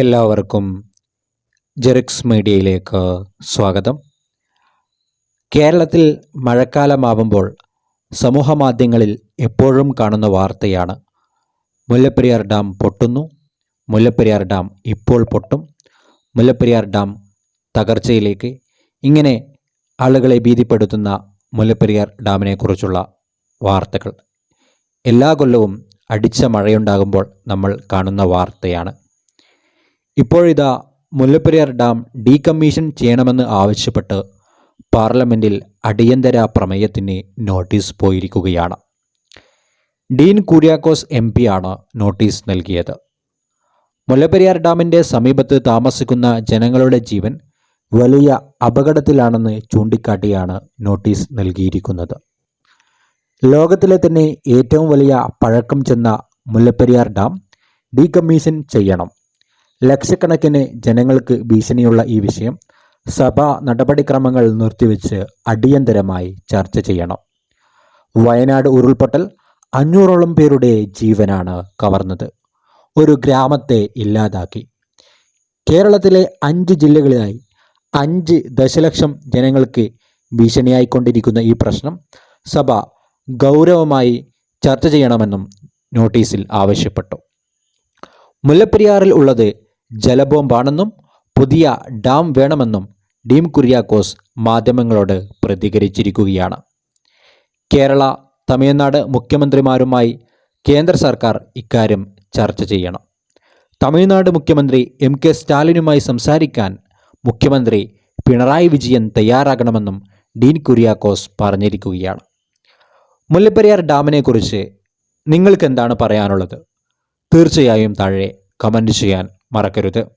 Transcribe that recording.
എല്ലാവർക്കും ജെറിക്സ് മീഡിയയിലേക്ക് സ്വാഗതം. കേരളത്തിൽ മഴക്കാലമാവുമ്പോൾ സമൂഹമാധ്യമങ്ങളിൽ എപ്പോഴും കാണുന്ന വാർത്തയാണ് മുല്ലപ്പെരിയാർ ഡാം പൊട്ടുന്നു മുല്ലപ്പെരിയാർ ഡാം ഇപ്പോൾ പൊട്ടും മുല്ലപ്പെരിയാർ ഡാം തകർച്ചയിലേക്ക്. ഇങ്ങനെ ആളുകളെ ഭീതിപ്പെടുത്തുന്ന മുല്ലപ്പെരിയാർ ഡാമിനെക്കുറിച്ചുള്ള വാർത്തകൾ. എല്ലാ കൊല്ലവും അടിച്ച മഴയുണ്ടാകുമ്പോൾ നമ്മൾ കാണുന്ന വാർത്തയാണ്. ഇപ്പോഴിതാ മുല്ലപ്പെരിയാർ ഡാം ഡീകമ്മീഷൻ ചെയ്യണമെന്ന് ആവശ്യപ്പെട്ട് പാർലമെന്റിൽ അടിയന്തര പ്രമേയത്തിന് നോട്ടീസ് പോയിരിക്കുകയാണ്. ഡീൻ കുര്യാക്കോസ് എം ആണ് നോട്ടീസ് നൽകിയത്. മുല്ലപ്പെരിയാർ ഡാമിന്റെ സമീപത്ത് താമസിക്കുന്ന ജനങ്ങളുടെ ജീവൻ വലിയ അപകടത്തിലാണെന്ന് ചൂണ്ടിക്കാട്ടിയാണ് നോട്ടീസ് നൽകിയിരിക്കുന്നത്. ലോകത്തിലെ തന്നെ ഏറ്റവും വലിയ പഴക്കം ചെന്ന മുല്ലപ്പെരിയാർ ഡാം ഡീകമ്മീഷൻ ചെയ്യണം. ലക്ഷക്കണക്കിന് ജനങ്ങൾക്ക് ഭീഷണിയുള്ള ഈ വിഷയം സഭാ നടപടിക്രമങ്ങൾ നിർത്തിവെച്ച് അടിയന്തരമായി ചർച്ച ചെയ്യണം. വയനാട് ഉരുൾപൊട്ടൽ അഞ്ഞൂറോളം പേരുടെ ജീവനാണ് കവർന്നത്. ഒരു ഗ്രാമത്തെ ഇല്ലാതാക്കി. കേരളത്തിലെ അഞ്ച് ജില്ലകളിലായി അഞ്ച് ദശലക്ഷം ജനങ്ങൾക്ക് ഭീഷണിയായിക്കൊണ്ടിരിക്കുന്ന ഈ പ്രശ്നം സഭ ഗൗരവമായി ചർച്ച ചെയ്യണമെന്നും നോട്ടീസിൽ ആവശ്യപ്പെട്ടു. മുല്ലപ്പെരിയാറിൽ ഉള്ളത് ജലബോംബാണെന്നും പുതിയ ഡാം വേണമെന്നും ഡീം കുര്യാക്കോസ് മാധ്യമങ്ങളോട് പ്രതികരിച്ചിരിക്കുകയാണ്. കേരള തമിഴ്നാട് മുഖ്യമന്ത്രിമാരുമായി കേന്ദ്ര സർക്കാർ ഇക്കാര്യം ചർച്ച ചെയ്യണം. തമിഴ്നാട് മുഖ്യമന്ത്രി എം കെ സ്റ്റാലിനുമായി സംസാരിക്കാൻ മുഖ്യമന്ത്രി പിണറായി വിജയൻ തയ്യാറാകണമെന്നും ഡീൻ കുര്യാക്കോസ് പറഞ്ഞിരിക്കുകയാണ്. മുല്ലപ്പെരിയാർ ഡാമിനെക്കുറിച്ച് നിങ്ങൾക്ക് എന്താണ് പറയാനുള്ളത്? തീർച്ചയായും താഴെ കമന്റ് ചെയ്യാൻ Maracaro'da